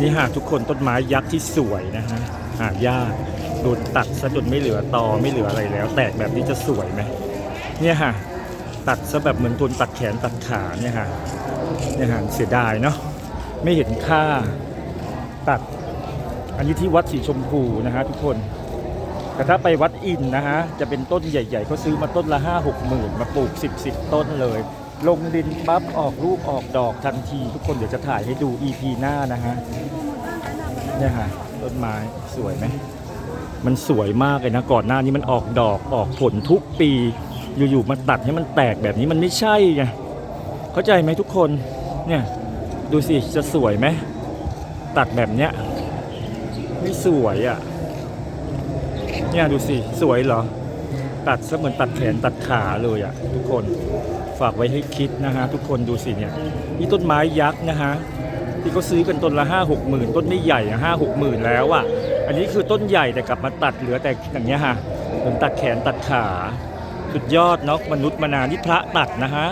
นี่หาทุกคนต้นไม้ยักษ์ที่สวยนะฮะหายากโดนตัดซะจนไม่เหลือตอไม่เหลืออะไรแล้ว แตกแบบนี้จะสวยไหมเนี่ยฮะตัดซะแบบเหมือนทุนตัดแขนตัดขาเนี่ยฮะเนี่ยฮะเสียดายเนาะไม่เห็นค่าตัด อันนี้ที่วัดสีชมพูนะฮะทุกคนแต่ถ้าไปวัดอินนะฮะจะเป็นต้นใหญ่ๆเขาซื้อมาต้นละ5 6หกหมื่นมาปลูก10 10ต้นเลย ลงดินปั๊บออกลูกออกดอกทันที ทุกคนเดี๋ยวจะถ่ายให้ดู EP หน้านะฮะเนี่ยฮะต้นไม้สวยไหมมันสวยมากเลยนะก่อนหน้านี้มันออกดอกออกผลทุกปี อยู่ๆมาตัดให้มันแตกแบบนี้มันไม่ใช่ไงเข้าใจไหมทุกคนเนี่ยดูสิจะสวยไหมตัดแบบเนี้ยไม่สวยอะเนี่ยดูสิสวยเหรอ ตัดซะเหมือนตัดแขนตัดขาเลยอะ่ะทุกคน ฝากไว้ให้คิดนะฮะทุกคนดูสิเนี่ยนี่ต้นไม้ยักษ์นะฮะที่เขาซื้อกันต้นละห้าหกหมื่นต้นไม่ใหญ่ห้าหกหมื่นแล้วอะ่ะอันนี้คือต้นใหญ่แต่กลับมาตัดเหลือแต่อย่างเงี้ยฮะเหมือนตัดแขนตัดขาสุดยอดเนาะมนุษย์มานานที่พระตัดนะฮะ